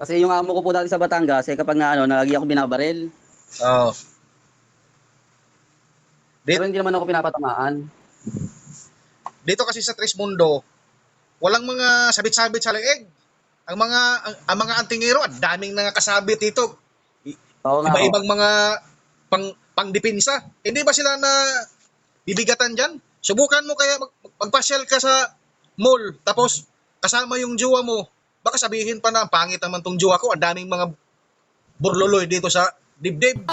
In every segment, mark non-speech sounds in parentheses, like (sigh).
Kasi yung amo ko po dati sa Batangas, eh kapag nga ano, lagi ako binabaril. Oo. Dit- Pero hindi naman ako pinapatamaan. Dito kasi sa Tres Mundo, walang mga sabit-sabit sa leeg. Ang mga ang, ang mga antingero, ang daming nakakasabit dito. Oo nga. Iba-ibang mga pang pangdepensa. Hindi ba sila na bibigatan diyan? Subukan mo kaya mag, magpasyal ka sa mall tapos kasama yung jowa mo. Baka sabihin pa na "Ang pangit naman tong jowa ko, ang daming mga burloloy dito sa dibdib.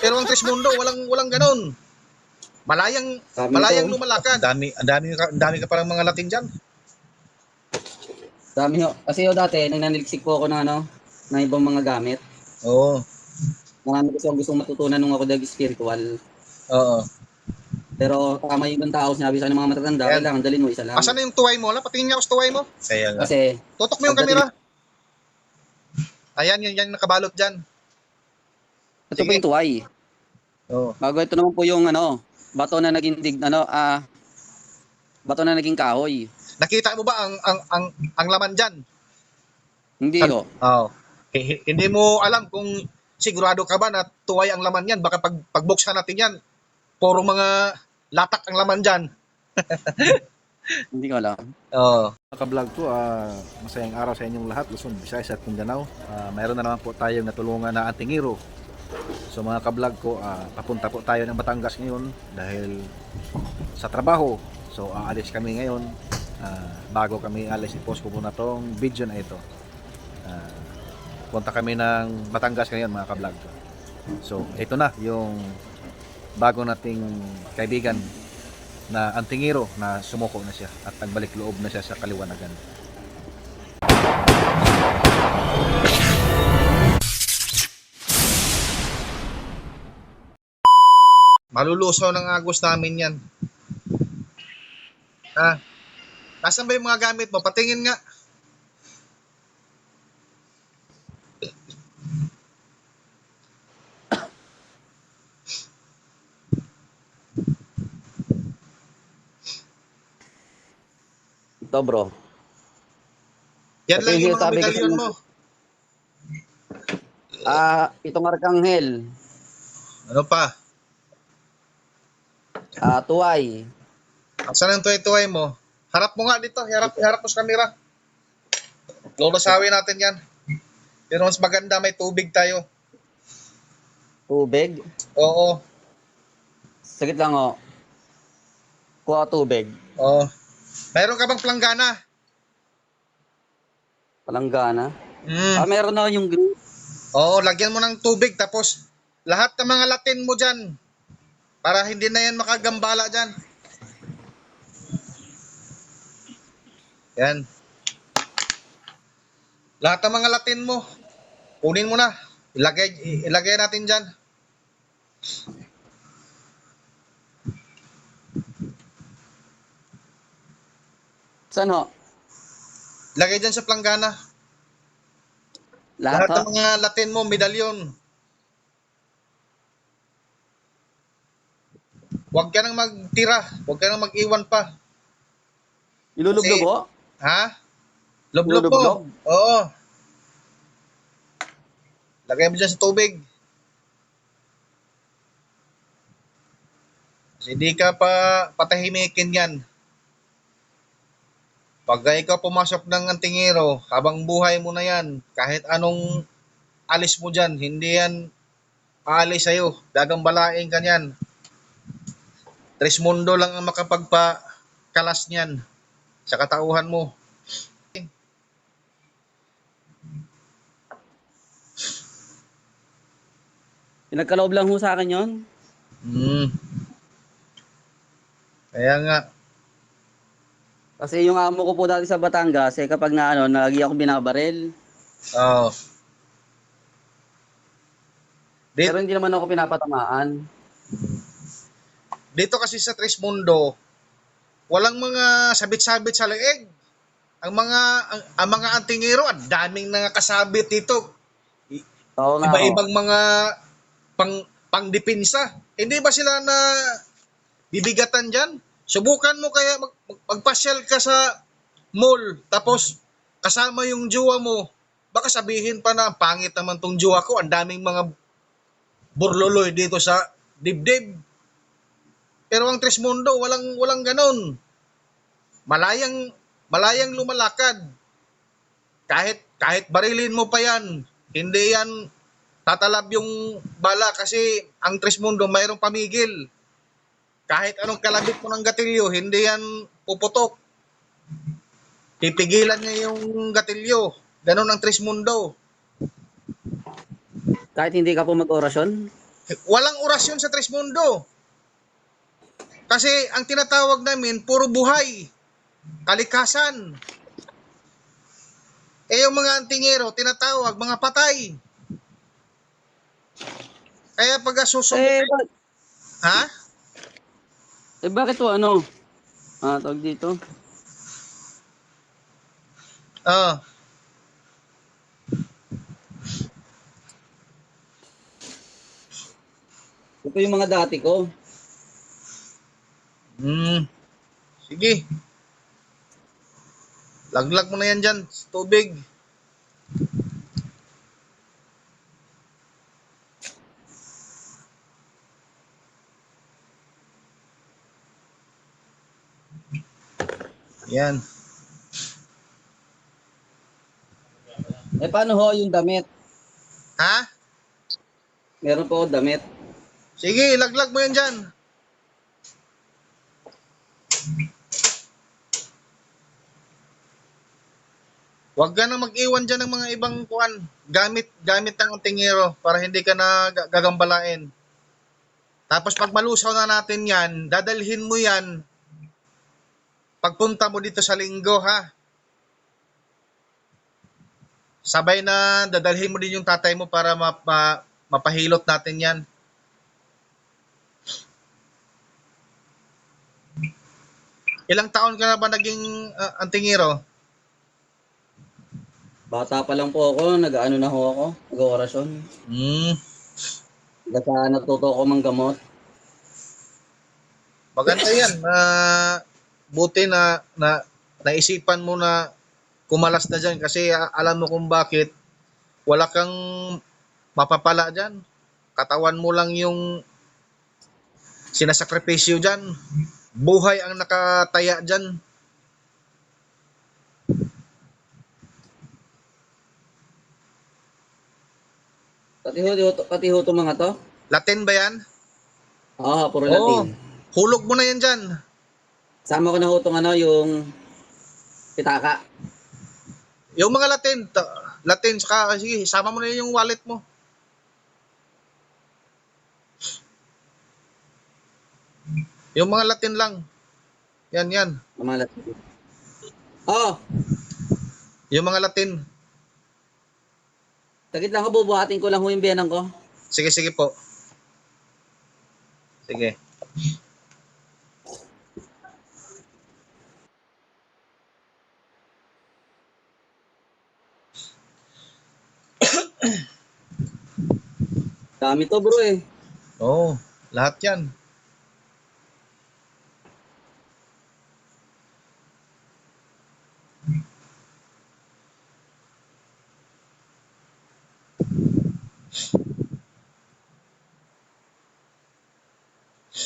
Pero ang Tres Mundo, walang walang ganon. Malayang Sabi malayang ko, lumalakad. Dami, ang dami ka, ang dami ka parang mga Latin diyan. Dami ho. Kasi ho dati, nang naniliksik po ako ng ano, ng ibang mga gamit. Oo. Marami kasi ako gustong matutunan nung ako nag-spiritual. Oo. Pero tama yung tao, sinabi sa akin ng mga matatanda, Ayan. kailangan dalhin mo isa lang. Asan na yung tuway mo? Wala, patingin nga ako sa tuway mo. Kaya nga. Kasi, Tutok mo yung Pagdating- kamera. Ayan, yun, yan yung nakabalot dyan. ito Sige. po yung tuway. Oo. Bago ito naman po yung ano, bato na naging dig, ano, ah, bato na naging kahoy. Nakita mo ba ang ang ang, ang laman dyan? Hindi ho. Oo. Eh, hindi mo alam kung sigurado ka ba na tuway ang laman yan. Baka pag, pagbuksan natin yan, puro mga latak ang laman dyan. (laughs) Hindi ko alam. Oo. Mga ka-vlog ko, ah, masayang araw sa inyong lahat, Luzon, Visayas at Mindanao. Ah, mayroon na naman po tayong natulungan na antingiro. So mga ka-vlog ko, ah, papunta po tayo ng Batangas ngayon dahil sa trabaho. So aalis kami ngayon. Ah, bago kami alis, i-post ko muna tong video na ito. Ah, punta kami ng Batangas ngayon mga ka-vlog ko. So ito na yung bago nating kaibigan na antingiro na sumuko na siya at nagbalik loob na siya sa kaliwanagan. Malulusaw ng agos namin yan. Ha? Nasaan ba yung mga gamit mo? Patingin nga. Ito bro. Yan lang yung mga sa- mo. Ah, itong arkanghel, Ano pa? ah, tuway. Saan ang tuway-tuway mo? Harap mo nga dito. Harap, harap mo sa camera. Lulusawin natin yan. Pero mas maganda may tubig tayo. Tubig. Oo. Sagit lang ho. Kuha tubig. Oo. Mayroon ka bang planggana? Palanggana. Mm. Ah, meron na yung green. Oo, lagyan mo ng tubig tapos lahat ng mga Latin mo dyan para hindi na yan makagambala dyan. Yan. Lahat ng mga Latin mo, kunin mo na. Ilagay, ilagay natin dyan. Saan ho? Ilagay dyan sa planggana. Lahat, Lahat ng mga Latin mo, medalyon. Huwag ka nang magtira. Huwag ka nang mag-iwan pa. Ilulublob Kasi- ho? Ha? Mo. Lulublob? Oo. Lagay mo dyan sa tubig. Kasi hindi ka pa patahimikin yan. Pag ikaw pumasok ng antingero, habang buhay mo na yan, kahit anong alis mo dyan, hindi yan aalis sa'yo. Gagambalain ka niyan. Tres mundo lang ang makapagpakalas niyan sa katauhan mo. Pinagkaloob lang ho sa akin yon. Hmm. Kaya nga, Kasi yung amo ko po dati sa Batangas, eh kapag na ano, lagi ako binabaril. oh. Dito, Pero hindi naman ako pinapatamaan. dito kasi sa Tres Mundo, walang mga sabit-sabit sa leeg. Ang mga ang, ang mga antingero, ang daming nakakasabit dito. Oo nga ho. Iba-ibang mga pang pangdepensa. Hindi ba sila na bibigatan diyan? Subukan mo kaya mag, mag- magpasyal ka sa mall tapos kasama yung jowa mo. baka sabihin pa na pangit naman tong jowa ko, ang daming mga burloloy dito sa dibdib. Pero ang Trismundo, walang walang ganon. Malayang malayang lumalakad. Kahit kahit barilin mo pa yan, hindi yan tatalab yung bala kasi ang Trismundo mayroong pamigil. Kahit anong kalabit mo ng gatilyo, hindi yan puputok. Pipigilan niya yung gatilyo. Ganon ang Trismundo. Kahit hindi ka po mag-orasyon? Walang orasyon sa Trismundo. Kasi ang tinatawag namin, puro buhay. Kalikasan. Eh yung mga antingero, tinatawag, mga patay. Kaya pag susunod, Eh, ha? Eh bakit po ano? Ah, tawag dito. Ah. Ito yung mga dati ko. Hmm. Sige. Laglag mo na yan dyan, sa tubig. Yan. Eh paano ho yung damit? Ha? Meron po damit. Sige, laglag mo yan dyan. Huwag ka na mag-iwan dyan ng mga ibang kuan. Gamit, gamit ng tingero para hindi ka na ga- gagambalain. Tapos pag malusaw na natin yan, dadalhin mo yan pagpunta mo dito sa linggo, ha? Sabay na dadalhin mo din yung tatay mo para mapa, mapahilot natin yan. Ilang taon ka na ba naging uh, antingero? Bata pa lang po ako, nag-ano na ho ako, nag-orasyon. Hmm. Basta natuto ako manggamot. Maganda yan. Ah, buti na, na naisipan mo na kumalas na dyan kasi ah, alam mo kung bakit wala kang mapapala dyan. Katawan mo lang yung sinasakripisyo dyan. Buhay ang nakataya dyan. Pati ho, pati ho itong mga to. Latin ba yan? Oo, puro Oo. Latin. Hulog mo na yan dyan. Sama ko na ho itong ano, yung pitaka. Yung mga Latin, ta- Latin, saka, sige, sama mo na yung wallet mo. Yung mga Latin lang. Yan, yan. Ang mga Latin. Oo, Yung mga Latin. tagit lang ko, bubuhatin ko lang ho yung ko. Sige, sige po. Sige. Dami to bro eh. Oo, oh, lahat yan.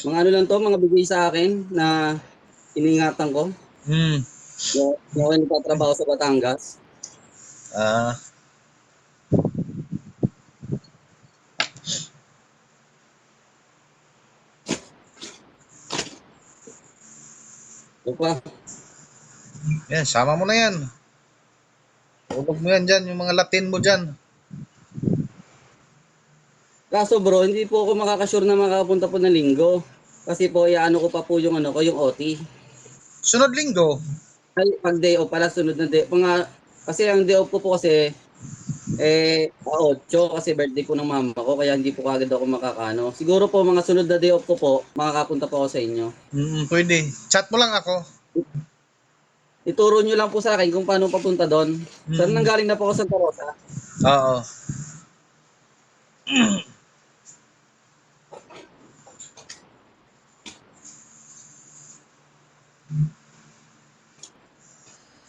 Mga ano lang to, mga bigay sa akin na iningatan ko. Hmm. Yung yung nagtatrabaho sa Batangas. Ah, Ito pa. yan, sama mo na yan. Hulog mo yan dyan, yung mga Latin mo dyan. Kaso bro, hindi po ako makakasure na makapunta po ng linggo. Kasi po, iaano ko pa po yung ano ko, yung OT. Sunod linggo. Ay, pag day off pala, sunod na day. Mga, kasi ang day off ko po kasi, eh, ah, 8 kasi birthday ko ng mama ko, kaya hindi po kagad ako makakano. Siguro po, mga sunod na day off ko po, makakapunta po ako sa inyo. Hmm, pwede. Chat mo lang ako. Ituro nyo lang po sa akin kung paano papunta doon. Saan Mm. nanggaling na po ako sa Rosa? Oo.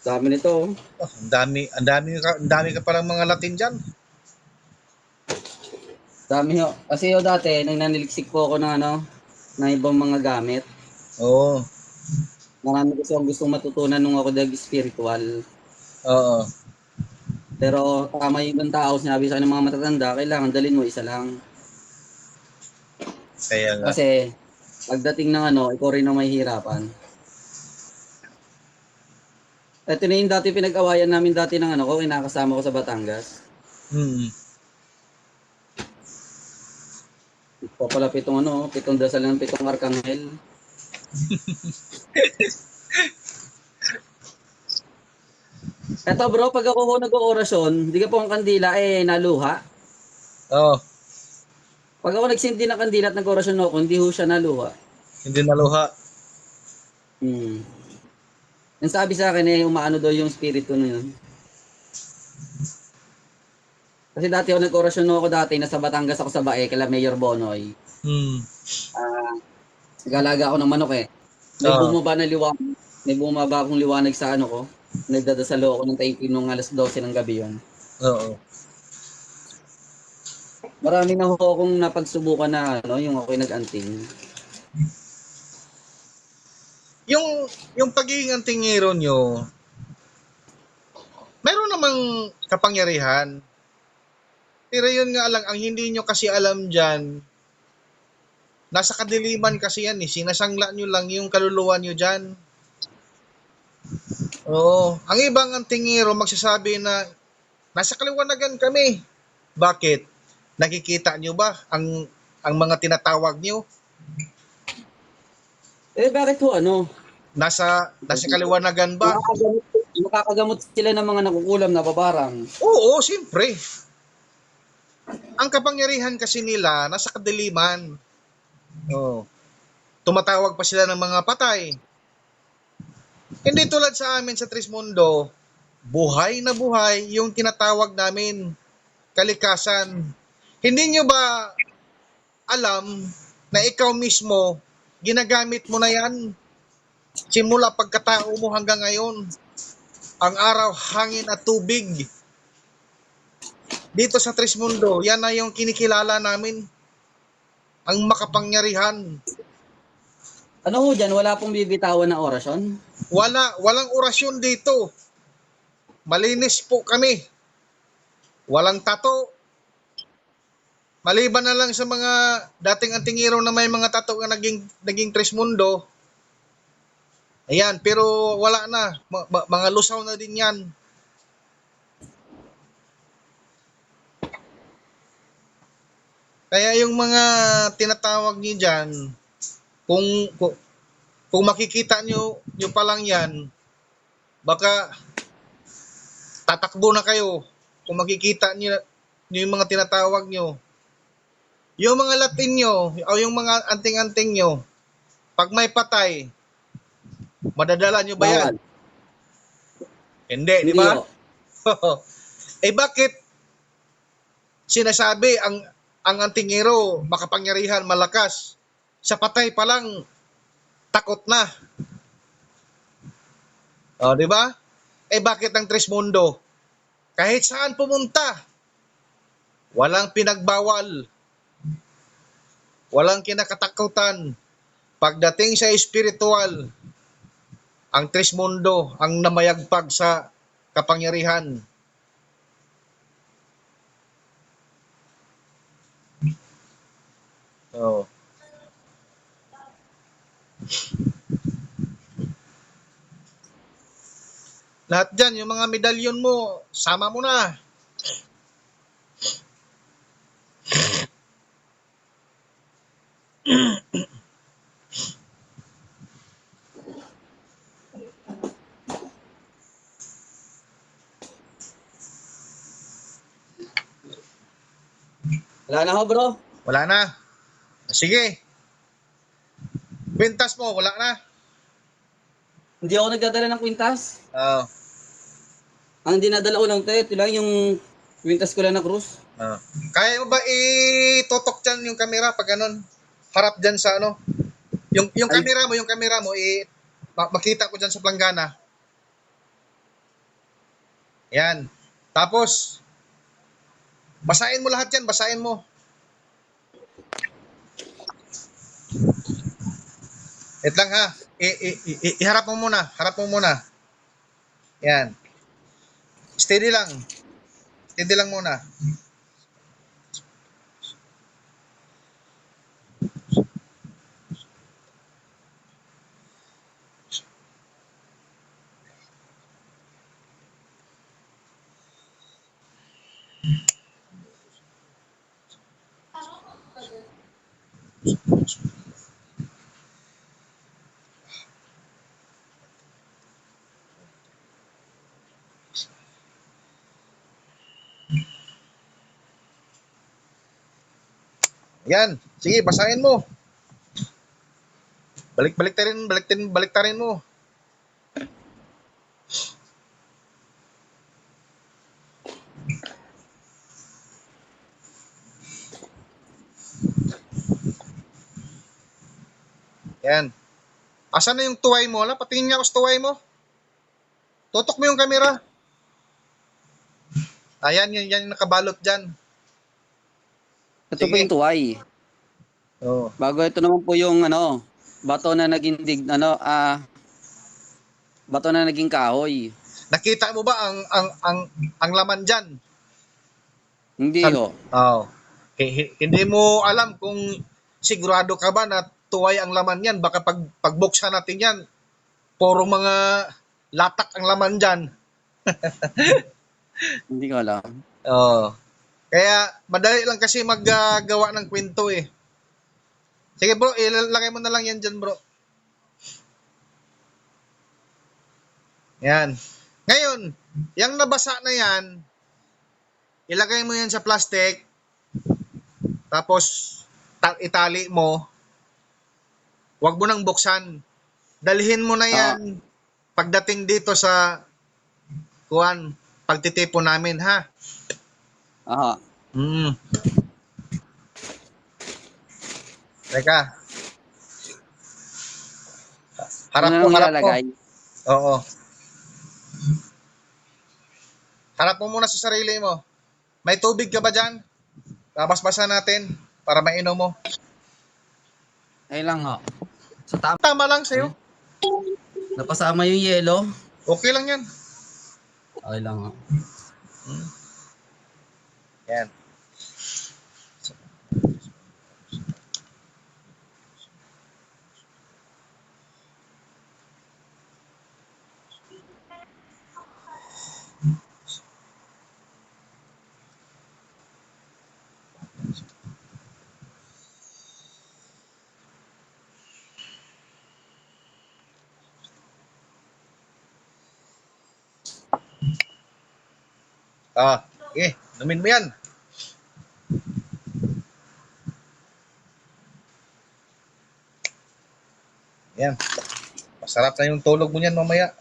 Dami nito. oh. Oh, ang dami, ang dami ang dami ka palang mga Latin diyan. Dami ho. Kasi ho dati, nang naniliksik po ako ng ano, ng ibang mga gamit. Oo. Marami kasi akong gustong matutunan nung ako nag-spiritual. Oo. Pero tama yung ibang tao, sinabi sa ng mga matatanda, kailangan dalhin mo isa lang. Kaya nga. Kasi pagdating ng ano, ikaw rin ang mahihirapan. Ito na yung dati pinag-awayan namin dati ng ano ko, kinakasama ko sa Batangas. Hmm. Ito pala pitong ano, pitong dasal ng pitong arkanghel. (laughs) Eto bro, pag ako ho nag-orasyon, di ka po ang kandila eh naluha. Oo. Pag ako nagsindi ng kandila at nag-orasyon ako, hindi ho siya naluha. Hindi naluha. Hmm. Yung sabi sa akin eh, umaano daw yung spirito na yun. Kasi dati ako nag-orasyon ako dati, nasa Batangas ako sa Bae, kala Mayor Bonoy. Hmm. Ah, nag-alaga ako ng manok eh. May Ah. bumaba na liwanag, may bumaba akong liwanag sa ano ko. Nagdadasalo ako ng taipin nung alas 12 ng gabi yun. Oo. Marami na ho akong napagsubukan na ano, yung ako'y nag-anting. Yung yung pagiging antingero nyo, meron namang kapangyarihan. Pero yun nga lang, ang hindi nyo kasi alam dyan, nasa kadiliman kasi yan eh. Sinasangla nyo lang yung kaluluwa nyo dyan. Oo. Ang ibang antingero magsasabi na, nasa kaliwanagan kami. Bakit? Nakikita nyo ba ang ang mga tinatawag nyo? Eh bakit ho ano? Nasa nasa kaliwanagan ba? Makakagamot, makakagamot sila ng mga nakukulam na babarang. Oo, siyempre. Ang kapangyarihan kasi nila nasa kadiliman. Oo. Tumatawag pa sila ng mga patay. Hindi tulad sa amin sa Trismundo, buhay na buhay yung tinatawag namin kalikasan. Hindi nyo ba alam na ikaw mismo ginagamit mo na yan simula pagkatao mo hanggang ngayon ang araw, hangin at tubig dito sa Trismundo, yan na yung kinikilala namin. Ang makapangyarihan. Ano ho dyan? Wala pong bibitawan na orasyon? Wala, walang orasyon dito. Malinis po kami. Walang tato. Maliban na lang sa mga dating antingero na may mga tato na naging, naging Trismundo. Ayan, pero wala na. Ma- mga lusaw na din yan. Kaya yung mga tinatawag niyo diyan, kung, kung kung makikita niyo niyo pa lang 'yan, baka tatakbo na kayo kung makikita niyo niyo yung mga tinatawag niyo. Yung mga Latin niyo o yung mga anting-anting niyo, pag may patay, madadala niyo ba yan? Bawal. Hindi, di ba? ho. (laughs) eh bakit sinasabi ang ang antingero makapangyarihan, malakas, sa patay pa lang takot na. O, di ba? Eh bakit ang Trismundo? Kahit saan pumunta, walang pinagbawal. Walang kinakatakutan. Pagdating sa espiritual, ang Trismundo ang namayagpag sa kapangyarihan. Oo. Lahat dyan, yung mga medalyon mo, sama mo na. (clears throat) Wala na ho bro. Wala na. Sige. Kwintas mo, wala na. Hindi ako nagdadala ng kwintas. Oo. Ang dinadala ko lang tayo, ito lang yung kwintas ko lang na krus. Oo. Kaya mo ba itutok dyan yung camera pag ganun? Harap dyan sa ano? Yung, yung Ay. camera mo, yung camera mo, i, ma- makita ko dyan sa planggana. Yan. Tapos, basahin mo lahat yan, basahin mo. Wait lang ha. I- i- i- iharap mo muna. Harap mo muna. Yan. Steady lang. Steady lang muna. Yan. Sige, basahin mo. Balik-balik ta rin, balik tin, balik ta mo. Yan. Asan na yung tuway mo? Ala, patingin nga ako sa tuway mo. Tutok mo yung camera. Ayan, yan, yan yung nakabalot dyan. Ito po Sige. yung tuway. Oo. Bago ito naman po yung ano, bato na naging dig, ano, ah, bato na naging kahoy. Nakita mo ba ang ang ang ang laman diyan? Hindi Saan? ho. Oo. Hi- hi- Hindi mo alam kung sigurado ka ba na tuway ang laman yan. Baka pag pagbuksan natin yan, puro mga latak ang laman diyan. (laughs) Hindi ko alam. Oo. Kaya madali lang kasi maggagawa ng kwento eh. Sige bro, ilalagay mo na lang yan dyan bro. Yan. Ngayon, yung nabasa na yan, ilagay mo yan sa plastic, tapos ta- itali mo, wag mo nang buksan. Dalhin mo na yan pagdating dito sa kuan, pagtitipon namin ha. Aha. Mm. Teka. Harap ano mo, nang harap mo. ilalagay? Oo. Harap mo muna sa sarili mo. May tubig ka ba dyan? Babasbasan natin para mainom mo. Ay lang ho. Sa tama. Tama lang sa'yo. Napasama yung yelo. Okay lang yan. Okay lang ho. Yan. Ah, okay. Numin mo yan. Yan. Masarap na yung tulog mo niyan mamaya.